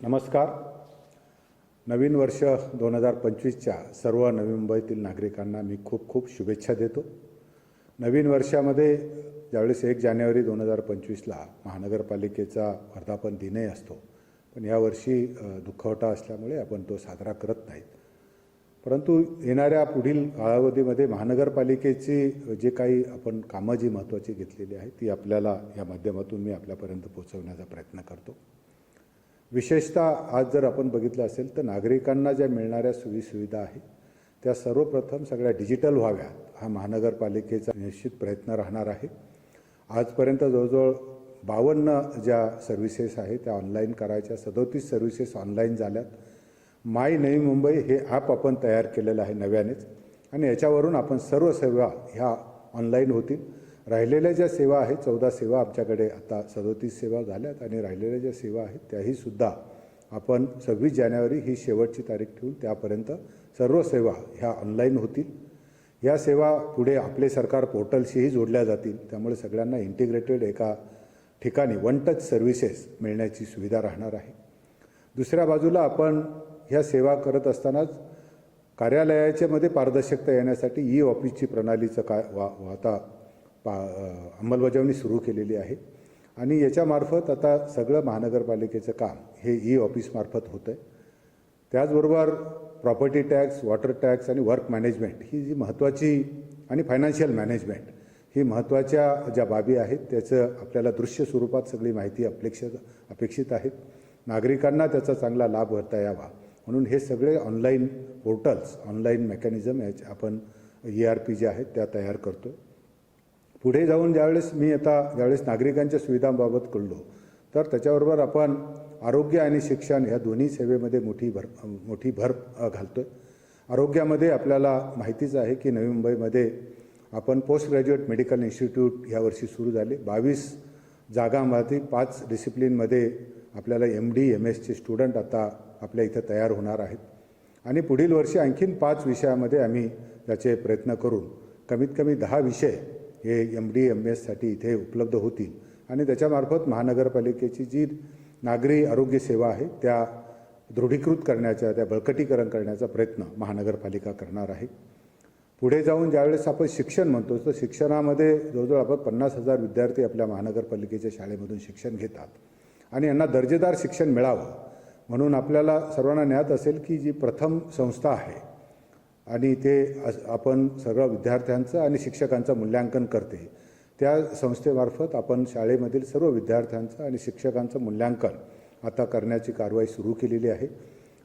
नमस्कार. नवीन वर्ष दोन हजार पंचवीसच्या सर्व नवी मुंबईतील नागरिकांना मी खूप खूप शुभेच्छा देतो. नवीन वर्षामध्ये ज्यावेळेस एक जानेवारी दोन हजार पंचवीसला महानगरपालिकेचा वर्धापन दिनही असतो पण यावर्षी दुःखवटा दुखवटा असल्यामुळे आपण तो साजरा करत नाहीत. परंतु येणाऱ्या पुढील कालावधीमध्ये महानगरपालिकेची जे काही आपण कामं जी महत्त्वाची घेतलेली आहेत ती आपल्याला या माध्यमातून मी आपल्यापर्यंत पोहोचवण्याचा प्रयत्न करतो. विशेषतः आज जर आपण बघितलं असेल तर नागरिकांना ज्या मिळणाऱ्या सोयीसुविधा आहेत त्या सर्वप्रथम सगळ्या डिजिटल व्हाव्यात. हा महानगरपालिकेचा निश्चित प्रयत्न राहणार आहे. आजपर्यंत जवळजवळ बावन्न ज्या सर्व्हिसेस आहेत त्या ऑनलाईन करायच्या सदोतीस सर्व्हिसेस ऑनलाईन झाल्यात. माय नवी मुंबई हे ॲप आपण तयार केलेलं आहे नव्यानेच. आणि याच्यावरून आपण सर्व सेवा ह्या ऑनलाईन होतील. राहिलेल्या ज्या सेवा आहेत चौदा सेवा आमच्याकडे आता सदोतीस सेवा झाल्यात आणि राहिलेल्या ज्या सेवा आहेत त्याही सुद्धा आपण सव्वीस जानेवारी ही शेवटची तारीख ठेवून त्यापर्यंत सर्व सेवा ह्या ऑनलाईन होतील. या सेवा पुढे आपले सरकार पोर्टलशीही जोडल्या जातील. त्यामुळे सगळ्यांना इंटिग्रेटेड एका ठिकाणी वन टच सर्व्हिसेस मिळण्याची सुविधा राहणार आहे. दुसऱ्या बाजूला आपण ह्या सेवा करत असतानाच कार्यालयाच्यामध्ये पारदर्शकता येण्यासाठी ई ऑफिसची प्रणालीचं काय वा वा- आता पा अंमलबजावणी सुरू केलेली आहे. आणि याच्यामार्फत आता सगळं महानगरपालिकेचं काम हे ई ऑफिसमार्फत होतं आहे त्याचबरोबर प्रॉपर्टी टॅक्स वॉटर टॅक्स आणि वर्क मॅनेजमेंट ही जी महत्त्वाची आणि फायनान्शियल मॅनेजमेंट ही महत्त्वाच्या ज्या बाबी आहेत त्याचं आपल्याला दृश्य स्वरूपात सगळी माहिती अपेक्ष अपेक्षित आहेत. नागरिकांना त्याचा चांगला लाभ करता यावा. म्हणून हे सगळे ऑनलाईन पोर्टल्स ऑनलाईन मेकॅनिझम याचे आपण ई आर पी जे आहेत त्या तयार करतो पुढे जाऊन ज्यावेळेस मी आता ज्यावेळेस नागरिकांच्या सुविधांबाबत कळलो तर त्याच्याबरोबर आपण आरोग्य आणि शिक्षण ह्या दोन्ही सेवेमध्ये मोठी भर मोठी भर घालतो आहे आरोग्यामध्ये आपल्याला माहितीच आहे की नवी मुंबईमध्ये आपण पोस्ट ग्रॅज्युएट मेडिकल इन्स्टिट्यूट यावर्षी सुरू झाले. बावीस जागांमध्ये पाच डिसिप्लिनमध्ये आपल्याला एम डी एम एसचे स्टुडंट आता आपल्या इथं तयार होणार आहेत. आणि पुढील वर्षी आणखीन पाच विषयामध्ये आम्ही त्याचे प्रयत्न करून कमीत कमी दहा विषय हे एम डी एम एससाठी इथे उपलब्ध होतील. आणि त्याच्यामार्फत महानगरपालिकेची जी नागरी आरोग्य सेवा आहे त्या दृढीकृत करण्याचा त्या बळकटीकरण करण्याचा प्रयत्न महानगरपालिका करणार आहे. पुढे जाऊन ज्यावेळेस आपण शिक्षण म्हणतो तर शिक्षणामध्ये जवळजवळ आपण पन्नास हजार विद्यार्थी आपल्या महानगरपालिकेच्या शाळेमधून शिक्षण घेतात. आणि यांना दर्जेदार शिक्षण मिळावं म्हणून आपल्याला सर्वांना ज्ञात असेल की जी प्रथम संस्था आहे आणि ते आपण सगळं विद्यार्थ्यांचं आणि शिक्षकांचं मूल्यांकन करते. त्या संस्थेमार्फत आपण शाळेमधील सर्व विद्यार्थ्यांचं आणि शिक्षकांचं मूल्यांकन आता करण्याची कारवाई सुरू केलेली आहे.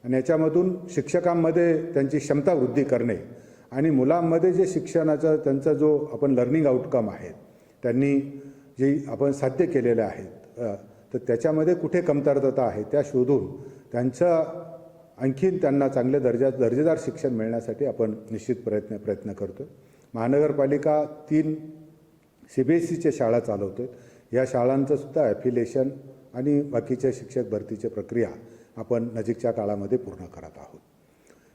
आणि याच्यामधून शिक्षकांमध्ये त्यांची क्षमता वृद्धी करणे आणि मुलांमध्ये जे शिक्षणाचा त्यांचा जो आपण लर्निंग आउटकम आहे त्यांनी जे आपण साध्य केलेले आहेत तर त्याच्यामध्ये कुठे कमतरता आहे त्या शोधून त्यांचं आणखीन त्यांना चांगल्या दर्जा दर्जेदार शिक्षण मिळण्यासाठी आपण निश्चित प्रयत्न प्रयत्न करतो महानगरपालिका तीन सी बी एस सीच्या शाळा चालवतो या शाळांचं सुद्धा ॲफिलेशन आणि बाकीच्या शिक्षक भरतीची प्रक्रिया आपण नजीकच्या काळामध्ये पूर्ण करत आहोत.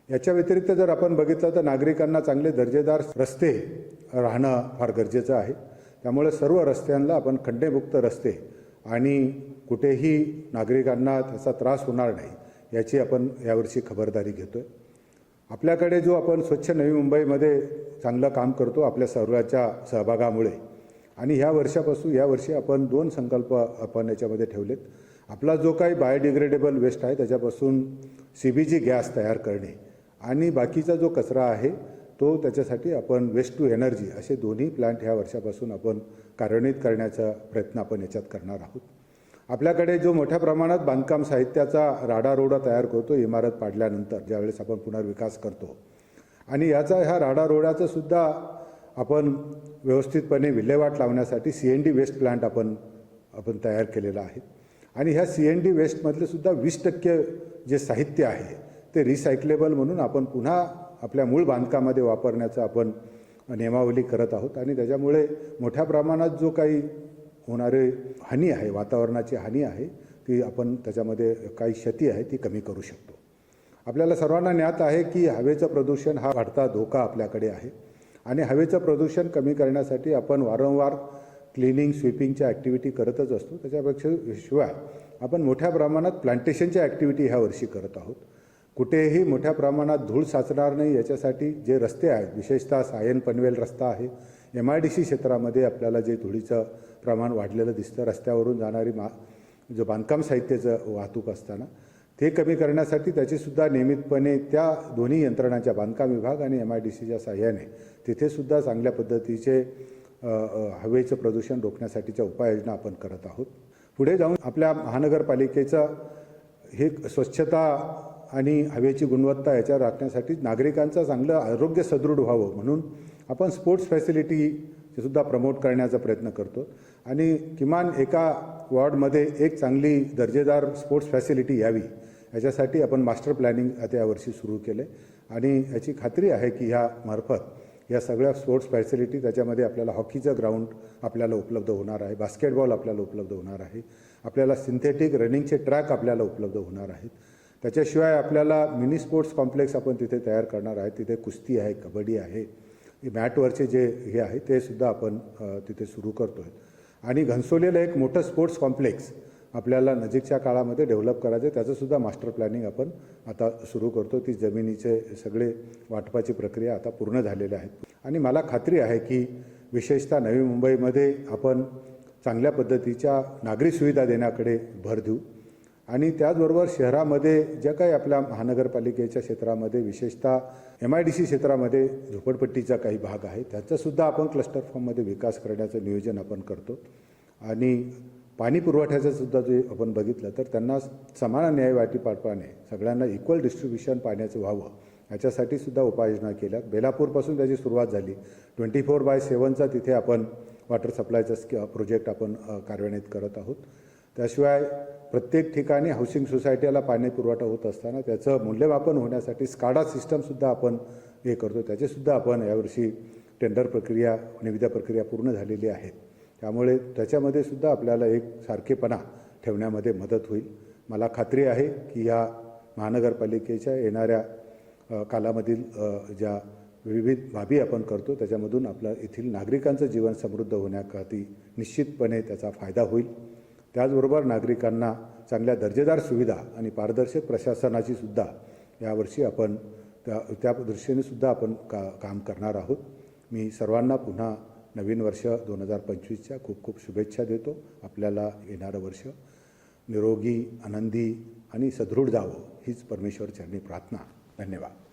याच्या व्यतिरिक्त जर आपण बघितलं तर नागरिकांना चांगले दर्जेदार रस्ते राहणं फार गरजेचं आहे. त्यामुळे सर्व रस्त्यांना आपण खड्डेमुक्त रस्ते आणि कुठेही नागरिकांना त्याचा त्रास होणार नाही. याची आपण यावर्षी खबरदारी घेतो आहे आपल्याकडे जो आपण स्वच्छ नवी मुंबईमध्ये चांगलं काम करतो आपल्या सर्वांच्या सहभागामुळे आणि ह्या वर्षापासून या वर्षी आपण दोन संकल्प आपण याच्यामध्ये ठेवलेत. आपला जो काही बायोडिग्रेडेबल वेस्ट आहे त्याच्यापासून सी बी जी गॅस तयार करणे आणि बाकीचा जो कचरा आहे तो त्याच्यासाठी आपण वेस्ट टू एनर्जी असे दोन्ही प्लांट ह्या वर्षापासून आपण कार्यान्वित करण्याचा प्रयत्न आपण याच्यात करणार आहोत. आपल्याकडे जो मोठ्या प्रमाणात बांधकाम साहित्याचा राडारोडा तयार करतो इमारत पाडल्यानंतर ज्यावेळेस आपण पुनर्विकास करतो. आणि याचा ह्या राडारोड्याचं सुद्धा आपण व्यवस्थितपणे विल्हेवाट लावण्यासाठी C N D waste plant आपण आपण तयार केलेला आहे. आणि ह्या सी एन डी वेस्टमधले सुद्धा वीस टक्के जे साहित्य आहे ते रिसायकलेबल म्हणून आपण पुन्हा आपल्या मूळ बांधकामामध्ये वापरण्याचं आपण नियमावली करत आहोत. आणि त्याच्यामुळे मोठ्या प्रमाणात जो काही होणारे हानी आहे वातावरणाची हानी आहे ती आपण त्याच्यामध्ये काही क्षती आहे ती कमी करू शकतो. आपल्याला सर्वांना ज्ञात आहे की हवेचं प्रदूषण हा वाढता धोका आपल्याकडे आहे. आणि हवेचं प्रदूषण कमी करण्यासाठी आपण वारंवार क्लिनिंग स्वीपिंगच्या ॲक्टिव्हिटी करतच असतो. त्याच्यापेक्षा शिवाय आपण मोठ्या प्रमाणात प्लांटेशनच्या ॲक्टिव्हिटी ह्या वर्षी करत आहोत. कुठेही मोठ्या प्रमाणात धूळ साचणार नाही. याच्यासाठी जे रस्ते आहेत विशेषतः सायन पनवेल रस्ता आहे. एम आय डी सी क्षेत्रामध्ये आपल्याला जे धुळीचं प्रमाण वाढलेलं दिसतं रस्त्यावरून जाणारी मा जो बांधकाम साहित्याचं वाहतूक असताना ते कमी करण्यासाठी त्याचीसुद्धा नियमितपणे त्या दोन्ही यंत्रणांच्या बांधकाम विभाग आणि एम आय डी सीच्या साह्याने तिथेसुद्धा चांगल्या पद्धतीचे हवेचं प्रदूषण रोखण्यासाठीच्या उपाययोजना आपण करत आहोत. पुढे जाऊन आपल्या महानगरपालिकेचं हे स्वच्छता आणि हवेची गुणवत्ता याच्यावर राखण्यासाठी नागरिकांचं चांगलं आरोग्य सदृढ व्हावं म्हणून आपण स्पोर्ट्स फॅसिलिटी सुद्धा प्रमोट करण्याचा प्रयत्न करतो. आणि किमान एका वॉर्डमध्ये एक चांगली दर्जेदार स्पोर्ट्स फॅसिलिटी यावी याच्यासाठी आपण मास्टर प्लॅनिंग आता यावर्षी सुरू केले आणि याची खात्री आहे की ह्या मार्फत या सगळ्या स्पोर्ट्स फॅसिलिटी त्याच्यामध्ये आपल्याला हॉकीचं ग्राउंड आपल्याला उपलब्ध होणार आहे बास्केटबॉल आपल्याला उपलब्ध होणार आहे आपल्याला सिंथेटिक रनिंगचे ट्रॅक आपल्याला उपलब्ध होणार आहेत. त्याच्याशिवाय आपल्याला मिनी स्पोर्ट्स कॉम्प्लेक्स आपण तिथे तयार करणार आहे. तिथे कुस्ती आहे कबड्डी आहे. मॅटवरचे जे हे आहे ते सुद्धा आपण तिथे सुरू करतो आहे आणि घनसोलीला एक मोठं स्पोर्ट्स कॉम्प्लेक्स आपल्याला नजीकच्या काळामध्ये डेव्हलप करायचं आहे मास्टर प्लॅनिंग आपण आता सुरू करतो ती जमिनीचे सगळे वाटपाची प्रक्रिया आता पूर्ण झालेल्या आहेत आणि मला खात्री आहे की विशेषतः नवी मुंबईमध्ये आपण चांगल्या पद्धतीच्या नागरी सुविधा देण्याकडे भर देऊ. आणि त्याचबरोबर शहरामध्ये ज्या काही आपल्या महानगरपालिकेच्या क्षेत्रामध्ये विशेषतः एम आय डी सी क्षेत्रामध्ये झोपडपट्टीचा काही भाग आहे त्याचासुद्धा आपण क्लस्टर फॉर्ममध्ये विकास करण्याचं नियोजन आपण करतो. आणि पाणी पुरवठ्याचं सुद्धा जे आपण बघितलं तर त्यांना समान न्याय वाटीपाटपाने सगळ्यांना इक्वल डिस्ट्रीब्युशन पाण्याचं व्हावं याच्यासाठी सुद्धा उपाययोजना केल्या. बेलापूरपासून त्याची सुरुवात झाली. ट्वेंटी फोर बाय सेवनचा तिथे आपण वॉटर सप्लायचा स्क प्रोजेक्ट आपण कार्यान्वित करत आहोत. त्याशिवाय प्रत्येक ठिकाणी हाऊसिंग सोसायटीला पाणी पुरवठा होत असताना त्याचं मूल्यमापन होण्यासाठी स्काडा सिस्टमसुद्धा आपण हे करतो. त्याचेसुद्धा आपण यावर्षी टेंडर प्रक्रिया निविदा प्रक्रिया पूर्ण झालेली आहे. त्यामुळे त्याच्यामध्ये सुद्धा आपल्याला एक सारखेपणा ठेवण्यामध्ये मदत होईल. मला खात्री आहे की या महानगरपालिकेच्या येणाऱ्या कालामधील ज्या विविध बाबी आपण करतो त्याच्यामधून आपलं येथील नागरिकांचं जीवन समृद्ध होण्याकरती निश्चितपणे त्याचा फायदा होईल. त्याचबरोबर नागरिकांना चांगल्या दर्जेदार सुविधा आणि पारदर्शक प्रशासनाची सुद्धा यावर्षी आपण त्या त्या दृष्टीने सुद्धा आपण का काम करणार आहोत. मी सर्वांना पुन्हा नवीन वर्ष दोन हजार पंचवीसच्या खूप खूप शुभेच्छा देतो. आपल्याला येणारं वर्ष निरोगी आनंदी आणि सदृढ जावं हीच परमेश्वर चरणी प्रार्थना. धन्यवाद.